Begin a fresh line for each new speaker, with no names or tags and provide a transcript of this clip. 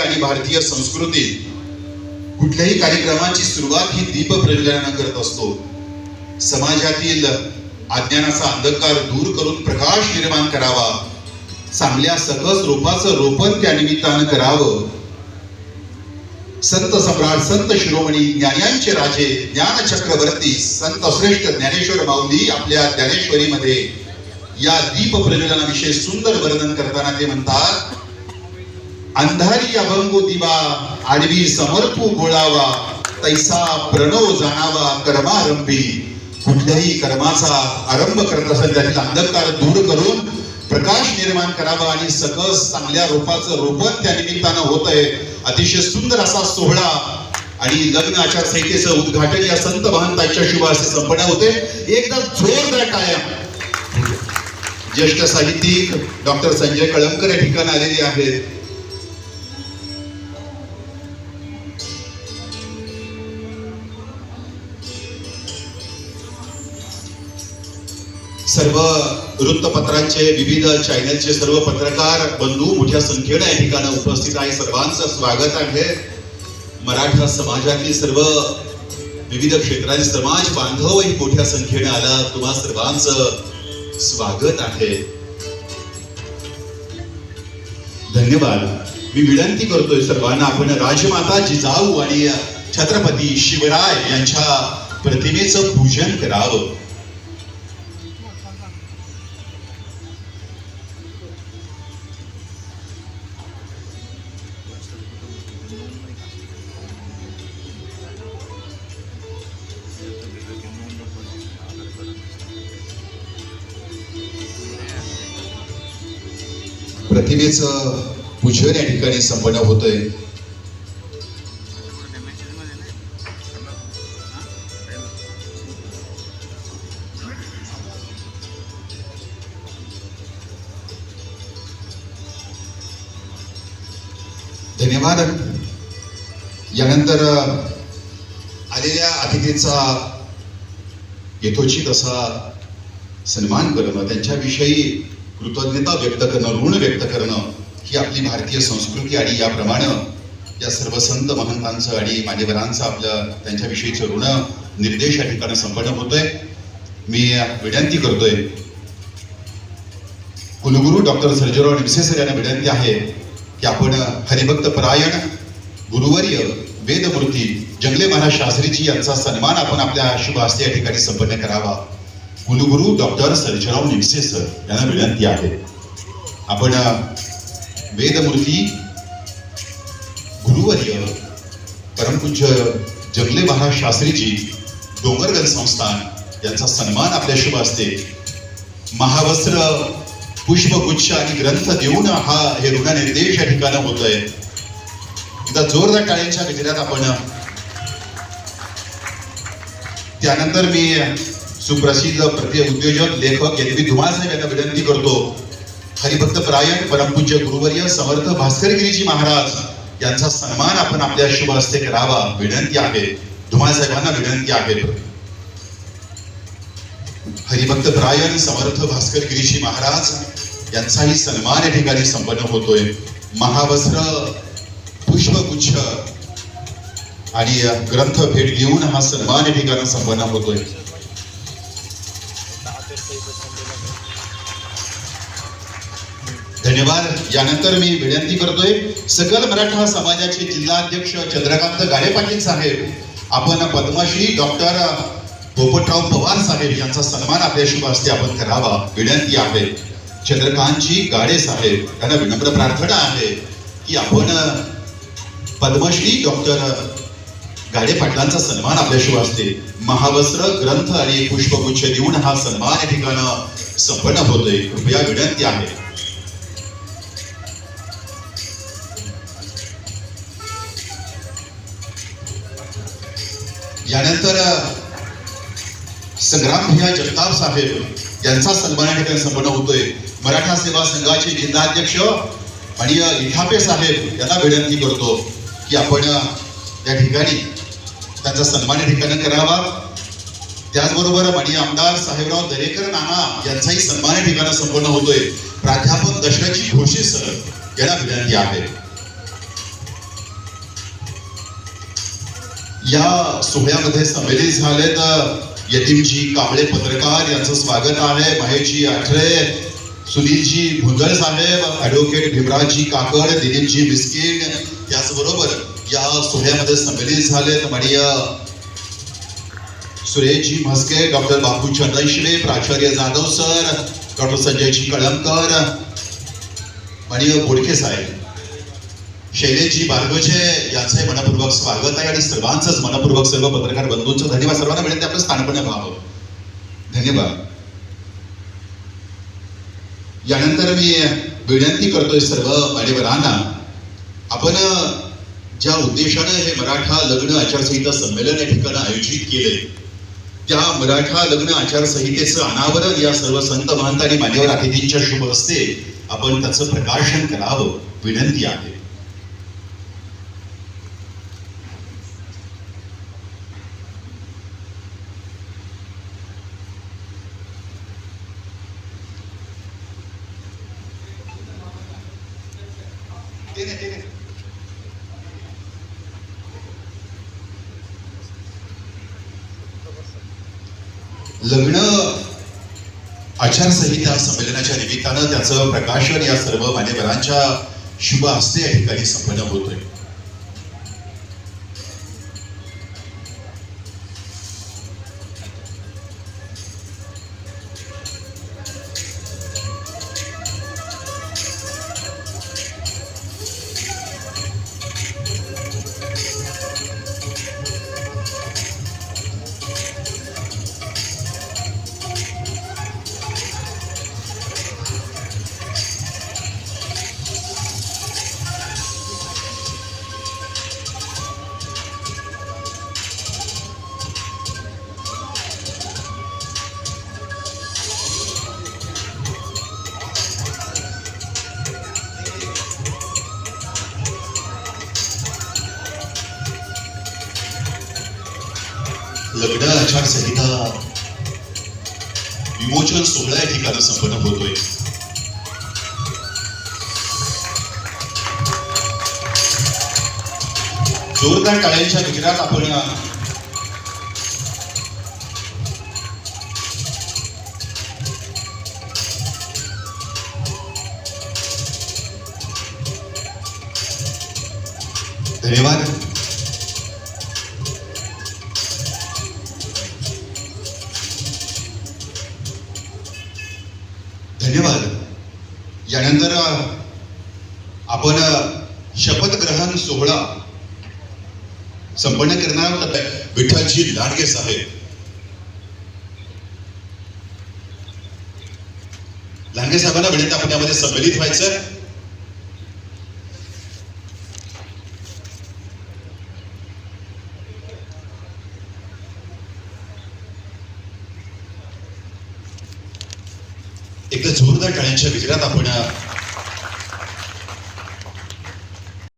आणि भारतीय संस्कृतीत कुठल्याही कार्यक्रमाची सुरुवात ही दीप प्रज्वलनानं करत असतो. समाजातील अज्ञानाचा अंधकार दूर करून प्रकाश निर्माण करावा चांगल्या सकस रोपाचं रोपण त्या निमित्तानं करावं. संत सम्राट संत शिरोमणी ज्ञानांचे राजे ज्ञान चक्रवर्ती संत श्रेष्ठ ज्ञानेश्वर माऊली आपल्या ज्ञानेश्वरीमध्ये या दीप प्रज्वलनाविषयी सुंदर वर्णन करताना ते म्हणतात अंधारी अभंगो दिवा आडवी समर्पू गोळावा तैसा प्रणव जाणावा कर्मारंभी. कुठल्याही कर्माचा आरंभ करत असेल त्यातील अंधकार दूर करून प्रकाश निर्माण करावा आणि सकस चांगल्या रोपाचं रोपण त्या निमित्तानं होत आहे. अतिशय सुंदर असा सोहळा आणि लग्न आचारसंहितेचं उद्घाटन या संत महंतांच्या शुभ संपन्न होते. एकदा जोरदार टाळ्या. ज्येष्ठ साहित्यिक डॉक्टर संजय कळमकर या ठिकाणी आलेले आहेत. सर्व वृत्तपत्रांचे विविध चॅनलचे सर्व पत्रकार बंधू मोठ्या संख्येने या ठिकाणी उपस्थित आहे. सर्वांचं स्वागत आहे. मराठा समाजातील सर्व विविध क्षेत्रातील समाज बांधवही मोठ्या संख्येने आला. तुम्हा सर्वांचं स्वागत आहे. धन्यवाद. मी विनंती करतोय सर्वांना आपण राजमाता जिजाऊ आणि छत्रपती शिवराय यांच्या प्रतिमेचं पूजन करावं. प्रतिमेचं पूजन या ठिकाणी संपन्न होतंय. धन्यवाद. यानंतर आलेल्या अतिथींचा यथोचित असा सन्मान करणं त्यांच्याविषयी कृतज्ञता व्यक्त करणं ऋण व्यक्त करणं ही आपली भारतीय संस्कृती आणि याप्रमाणे या सर्व संत महंतांचं आणि मान्यवरांचं आपलं त्यांच्याविषयीचं ऋण निर्देश या ठिकाणी संपन्न होतोय. मी विनंती करतोय कुलगुरू डॉक्टर सर्जेराव निमसे सर यांना विनंती आहे की आपण हरिभक्त परायण गुरुवर्य वेदमूर्ती जंगले महाराज शास्त्रीजी यांचा सन्मान आपण आपल्या शुभ हस्ते या ठिकाणी संपन्न करावा. कुलगुरू डॉक्टर सर्जेराव निमसे सर यांना विनंती आहे. आपण वेदमूर्ती गुरुवर्य परमपूज्य जगले महाराज शास्त्रीजी डोंगरगड संस्थान यांचा सन्मान आपल्या शुभ असते महावस्त्र पुष्पगुच्छ आणि ग्रंथ देऊन हा हे ऋण या ठिकाणी होतोय. एकदा जोरदार टाळ्यांच्या गजरात आपण त्यानंतर मी सुप्रसिद्ध प्रति उद्योजक लेखक यद्वी धुमाळ साहेब यांना विनंती करतो. हरिभक्त परायण परमपूज्य गुरुवर्य समर्थ भास्करगिरीजी महाराज यांचा सन्मान आपण आपल्या शुभ हस्ते करावा विनंती आहे. धुमाळ साहेबांना विनंती आहे. हरिभक्त परायण समर्थ भास्करगिरीजी महाराज यांचाही सन्मान या ठिकाणी संपन्न होतोय. महावस्त्र पुष्पगुच्छ आणि ग्रंथ भेट घेऊन हा सन्मान या ठिकाणी संपन्न होतोय. धन्यवाद. यानंतर मी विनंती करतोय सकल मराठा समाजाचे जिल्हाध्यक्ष चंद्रकांत गाडे पाटील साहेब आपण पद्मश्री डॉक्टर पोपटराव पवार साहेब यांचा सन्मान आपल्या शुभ हस्ते आपण करावा. विनंती आहे. चंद्रकांतजी गाडे साहेब त्यांना विनम्र प्रार्थना आहे की आपण पद्मश्री डॉक्टर गाडे पाटलांचा सन्मान आपल्या असते महावस्त्र ग्रंथ आणि पुष्पगुच्छ देऊन हा सन्मान या ठिकाणी संपन्न होतोय. कृपया विनंती आहे. यानंतर संग्राम भैया जगताप साहेब यांचा सन्मान या ठिकाणी संपन्न होतोय. मराठा सेवा संघाचे जिल्हाध्यक्ष आणि इथापे साहेब यांना विनंती करतो की आपण या ठिकाणी त्यांचा सन्मान या ठिकाणी करावा. त्याचबरोबर माननीय आमदार साहेबराव दरेकर नाना यांचाही सन्मान या ठिकाणी संपन्न होतोय. प्राध्यापक दशरथजी घोषे सर यांना विनंती आहे. या सोहळ्यामध्ये संमेलित झालेत यतीमजी कांबळे पत्रकार यांचं स्वागत आहे. महेशजी आठरे सुनीलजी भुंदळ साहेब ॲडव्होकेट भीमराजजी काकड दिलीपजी मिस्किन याचबरोबर या सोहळ्यामध्ये संमेलित झालेत माननीय सुरेशजी म्हस्के डॉक्टर बापू चंदनशिवे प्राचार्य जाधव सर डॉक्टर संजयजी कळमकर मणीय बोडके साहेब. शैलेशजी बारगोजे यांचंही मनपूर्वक स्वागत आहे आणि सर्वांचंच मनपूर्वक सर्व पत्रकार बंधूंचं धन्यवाद. सर्वांना मिळेल ते आपलं स्थानपणे व्हावं धन्यवाद. यानंतर मी विनंती करतोय सर्व मान्यवरांना आपण ज्या उद्देशानं हे मराठा लग्न आचारसंहिता संमेलन या ठिकाणी आयोजित केले त्या मराठा लग्न आचारसंहितेचं अनावरण या सर्व संत महंत आणि मान्यवर अतिथींच्या शुभ हस्ते आपण त्याचं प्रकाशन करावं. विनंती आहे. ते नाही, लग्न आचारसंहिता संमेलनाच्या निमित्तानं त्याचं प्रकाशन या सर्व मान्यवरांच्या शुभ हस्ते या ठिकाणी संपन्न होतोय लग्न आचारसंहिता. विमोचन सोहळा या ठिकाणी संपन्न होतोय. जोरदार टाळ्यांच्या गजरात आपण धन्यवाद धन्यवाद. यानंतर आपण शपथ शपथग्रहण सोहळा संपन्न करणार विठ्ठलजी लाडगे साहेब. लांडगे साहेबांना विनंती आपण यामध्ये सम्मिलित व्हायचं. एकदा जोरदार टाळ्यांच्या विजरात आपण